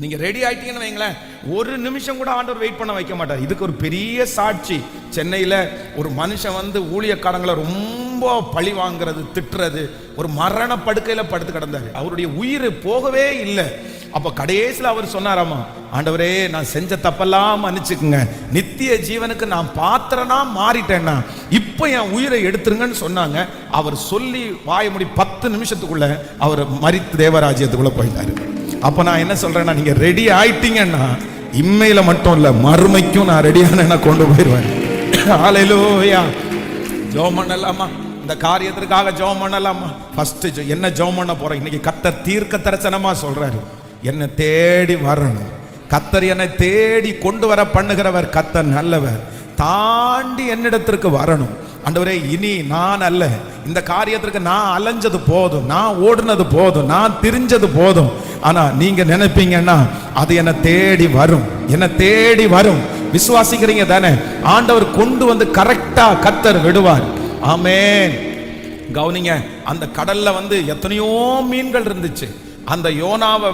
நீங்க ரெடி ஆயிட்டீங்கன்னு வைங்களேன். ஒரு நிமிஷம் கூட ஆண்டவர் வெயிட் பண்ண வைக்க மாட்டார். இதுக்கு ஒரு பெரிய சாட்சி. சென்னையில் ஒரு மனுஷன் வந்து ஊழியக்காரங்களை ரொம்ப பழி வாங்குறது திட்டுறது ஒரு மரண படுக்கையில் படுத்து கிடந்தார். அவருடைய உயிர் போகவே இல்லை. அப்போ கடைசியில் அவர் சொன்னாராமா ஆண்டவரே நான் செஞ்ச தப்பெல்லாம் மன்னிச்சுக்குங்க. நித்திய ஜீவனுக்கு நான் பாத்திரனா மாறிட்டேன்னா இப்போ என் உயிரை எடுத்துருங்கன்னு சொன்னாங்க. அவர் சொல்லி வாய முடி பத்து நிமிஷத்துக்குள்ள அவர் மறித்து தேவராஜ்யத்துக்குள்ள போயிட்டாரு. அப்போ நான் என்ன சொல்கிறேன்னா நீங்கள் ரெடி ஆயிட்டீங்கன்னா இம்மையில் மட்டும் இல்லை மறுமைக்கும் நான் ரெடியான கொண்டு போயிடுவேன். ஆலையிலோயா ஜோம் பண்ணலாமா? இந்த காரியத்திற்காக ஜோம் பண்ணலாமா? ஃபர்ஸ்ட் என்ன ஜோம் பண்ண போகிறேன் இன்னைக்கு கத்தர் தீர்க்க தரிசனமாக சொல்கிறாரு என்னை தேடி வரணும். கத்தர் என்னை தேடி கொண்டு வர பண்ணுகிறவர் கத்தர் நல்லவர். தாண்டி என்னிடத்திற்கு வரணும். ஆண்டவரே இனி நான் அல்ல. இந்த காரியத்திற்கு நான் அலைஞ்சது போதும் நான் ஓடுனது போதும் நான் திரிஞ்சது போதும். ஆனா நீங்க நினைப்பீங்கன்னா அது என்னை தேடி வரும் என்னை தேடி வரும். விசுவாசிக்கிறீங்க தானே? ஆண்டவர் கொண்டு வந்து கரெக்டா கத்தர் விடுவார். ஆமே கவுனிங்க அந்த கடல்ல வந்து எத்தனையோ மீன்கள் இருந்துச்சு. அந்த யோனாவை